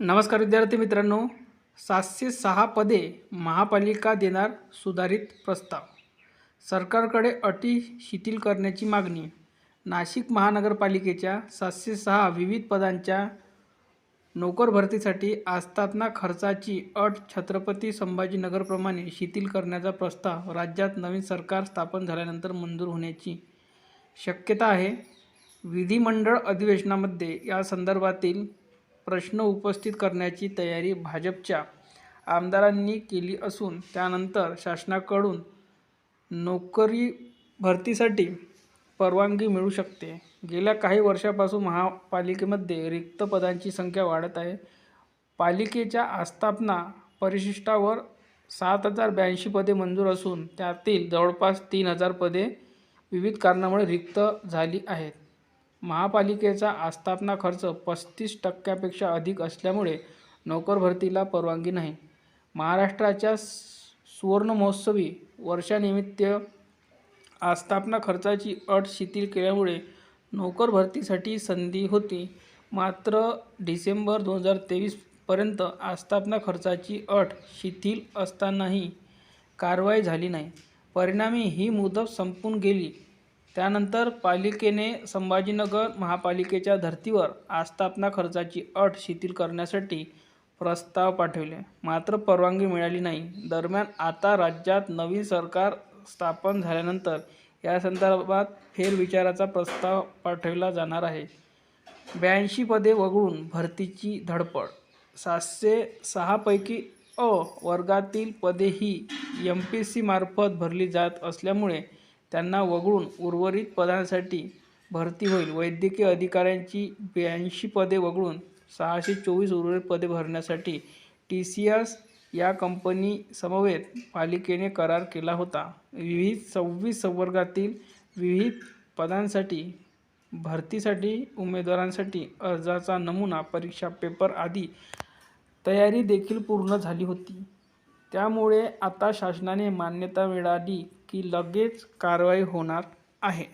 नमस्कार विद्यार्थी मित्रांनो. सातशे सहा पदे महापालिका देणार सुधारित प्रस्ताव. सरकारकडे अटी शिथिल करण्याची मागणी. नाशिक महानगरपालिकेच्या सातशे सहा विविध पदांच्या नोकर भरतीसाठी आस्थापना खर्चाची अट छत्रपती संभाजीनगरप्रमाणे शिथिल करण्याचा प्रस्ताव राज्यात नवीन सरकार स्थापन झाल्यानंतर मंजूर होण्याची शक्यता आहे. विधिमंडळ अधिवेशनामध्ये या संदर्भातील प्रश्न उपस्थित करण्याची तयारी भाजपच्या आमदारांनी केली असून त्यानंतर शासनाकडून नोकरी भरतीसाठी परवानगी मिळू शकते. गेल्या काही वर्षापासून महापालिकेमध्ये रिक्त पदांची संख्या वाढत आहे. पालिकेच्या आस्थापना परिशिष्टावर सात हजार ब्याऐंशी पदे मंजूर असून त्यातील जवळपास तीन हजार पदे विविध कारणामुळे रिक्त झाली आहेत. महापालिकेचा आस्थापना खर्च पस्तीस टक्क्यापेक्षा अधिक असल्यामुळे नोकर भरतीला परवानगी नाही. महाराष्ट्राच्या सुवर्णमहोत्सवी वर्षानिमित्त आस्थापना खर्चाची अट शिथिल केल्यामुळे नोकर भरतीसाठी संधी होती. मात्र डिसेंबर दोन हजार तेवीसपर्यंत आस्थापना खर्चाची अट शिथिल असतानाही कारवाई झाली नाही. परिणामी ही मुदत संपून गेली. त्यानंतर पालिकेने संभाजीनगर महापालिकेच्या धर्तीवर आस्थापना खर्चाची अट शिथिल करण्यासाठी प्रस्ताव पाठविले. मात्र परवानगी मिळाली नाही. दरम्यान आता राज्यात नवीन सरकार स्थापन झाल्यानंतर या संदर्भात फेरविचाराचा प्रस्ताव पाठविला जाणार आहे. ब्याऐंशी पदे वगळून भरतीची धडपड. सातशे सहापैकी अ वर्गातील पदे ही एम पी सी मार्फत भरली जात असल्यामुळे त्यांना वगळून उर्वरित पदांसाठी भरती होईल. वैद्यकीय अधिकाऱ्यांची ब्याऐंशी पदे वगळून सहाशे चोवीस उर्वरित पदे भरण्यासाठी टी सी एस या कंपनी समवेत पालिकेने करार केला होता. विविध सव्वीस संवर्गातील विविध पदांसाठी भरतीसाठी उमेदवारांसाठी अर्जाचा नमुना परीक्षा पेपर आदी तयारी देखील पूर्ण झाली होती. त्यामुळे आता शासनाने मान्यता मिळाली की लगेच कारवाई होणार आहे.